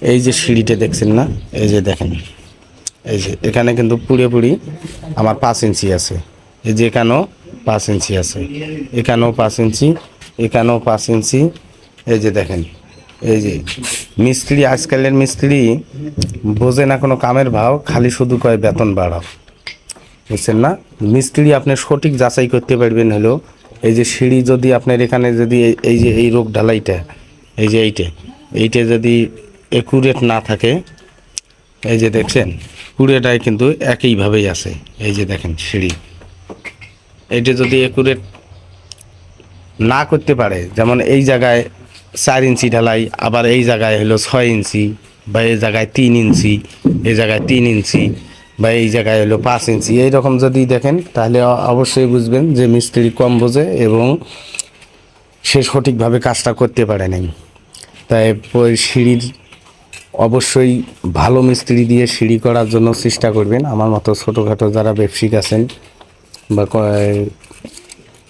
এই যে সিঁড়িটা দেখছেন না? এই যে দেখেন। এই যে এখানে কিন্তু পুরোপুরি আমার পাঁচ ইঞ্চি আছে। এই যে এখানেও পাঁচ ইঞ্চি আছে। এখানেও পাঁচ ইঞ্চি, এখানেও পাঁচ ইঞ্চি। এই যে দেখেন। এই যে মিস্ত্রি, আজকালের মিস্ত্রি বোঝে না কোনো কামের ভাও, খালি শুধু কয় বেতন বাড়াও। বুঝছেন না? মিস্ত্রি আপনি সঠিক যাচাই করতে পারবেন হলো এই যে সিঁড়ি যদি আপনার এখানে যদি এই- এই যে এই রোগ ঢালাইটা, এই যে এইটা এইটা যদি একুরেট না থাকে। এই যে দেখছেন, পুরোটাই কিন্তু একইভাবেই আছে। এই যে দেখেন সিঁড়ি। এইটা যদি একুরেট না করতে পারে, যেমন এই জায়গায় চার ইঞ্চি ঢালাই, আবার এই জায়গায় হলো ছয় ইঞ্চি, বা এই জায়গায় তিন ইঞ্চি, এই জায়গায় তিন ইঞ্চি, বা এই জায়গায় হলো পাঁচ ইঞ্চি এইরকম যদি দেখেন, তাহলে অবশ্যই বুঝবেন যে মিস্ত্রি কম বোঝে এবং সে সঠিকভাবে কাজটা করতে পারে নাই। তাই সিঁড়ির অবশ্যই ভালো মিস্ত্রি দিয়ে সিঁড়ি করার জন্য চেষ্টা করবেন। আমার মতো ছোটোখাটো যারা ব্যবসায়িক আছেন বা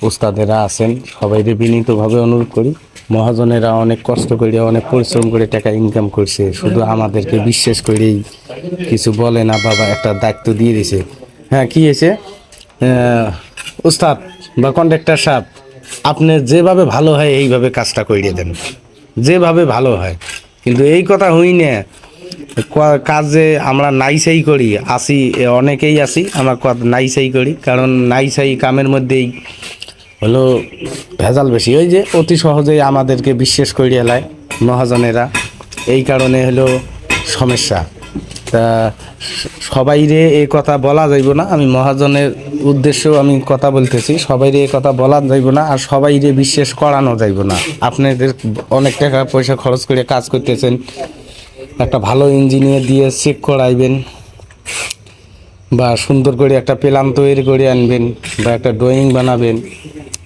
উস্তাদেরা আছেন, সবাইকে বিনীতভাবে অনুরোধ করি। মহাজনেরা অনেক কষ্ট করে, অনেক পরিশ্রম করে টাকা ইনকাম করছে। শুধু আমাদেরকে বিশ্বাস করেই কিছু বলে না, বাবা একটা দায়িত্ব দিয়ে দিছে হ্যাঁ কি হয়েছে? উস্তাদ বা কন্ডাক্টর সাহেব, আপনি যেভাবে ভালো হয়, এইভাবে কাজটা করিয়ে দেন। যেভাবে ভালো হয়। কিন্তু এই কথা হই না। কাজে আমরা নাই নাইসাই করি, আসি অনেকেই আসি, আমরা ক- নাইসাই করি, কারণ নাই নাইসাই কামের মধ্যেই হলো ভেজাল বেশি। ওই যে অতি সহজেই আমাদেরকে বিশ্বাস করিয়ে এলায় মহাজনেরা, এই কারণে হলো সমস্যা। তা সবাইরে এই কথা বলা যাইব না। আমি মহাজনের উদ্দেশ্যেও আমি কথা বলতেছি সবাইরে এই কথা বলা যাইব না, আর সবাইরে বিশ্বাস করানো যাইব না। আপনাদের অনেক টাকা পয়সা খরচ করে কাজ করতেছেন, একটা ভালো ইঞ্জিনিয়ার দিয়ে চেক করাইবেন, বা সুন্দর করে একটা প্ল্যান তৈরি করে আনবেন, বা একটা ড্রয়িং বানাবেন,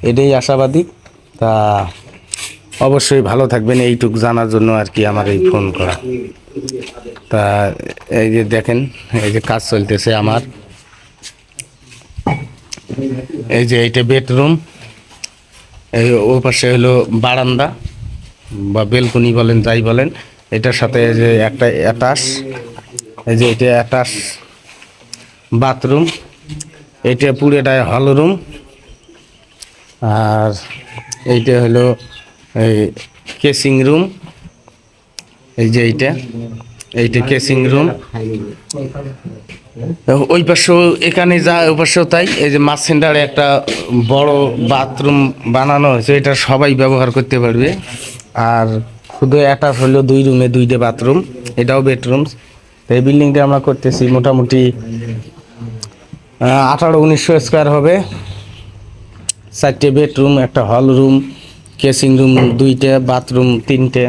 এটাই আশাবাদী। তা অবশ্যই ভালো থাকবেন, এইটুক জানার জন্য আর কি আমার এই ফোন করা। তা এই যে দেখেন, এই যে কাজ চলতেছে আমার। এই যে এইটা বেডরুম, এই ও পাশে হলো বারান্দা, বা বেলকনি বলেন, যাই বলেন। এটার সাথে যে একটা অ্যাটাচ, এই যে এটা অ্যাটাচ বাথরুম, এটা পুরোটাই হল রুম। আর এইটা হলো এই কেসিং রুম এই যে এইটা এইটা কেসিং রুম ওই পাশেও, এখানে যা, ওই পাশেও তাই, এই যে মাছ সেন্টারে একটা বড় বাথরুম বানানো হয়েছে, এটা সবাই ব্যবহার করতে পারবে। আর শুধু অ্যাটাচ হলো দুই রুমে দুইটা বাথরুম এটাও বেডরুম এই বিল্ডিংটা আমরা করতেছি মোটামুটি আঠারো উনিশশো স্কোয়ার হবে। চারটে বেডরুম একটা হল রুম কেসিং রুম দুইটা, বাথরুম তিনটে।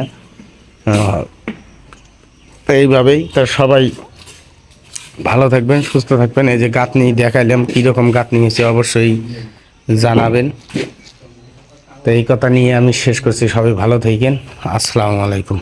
এইভাবেই তার সবাই ভালো থাকবেন, সুস্থ থাকবেন। এই যে গাঁথনি দেখাইলাম, কীরকম গাঁথনি হয়েছে অবশ্যই জানাবেন। তো এই কথা নিয়ে আমি শেষ করছি। সবাই ভালো থাকেন। আসসালামু আলাইকুম।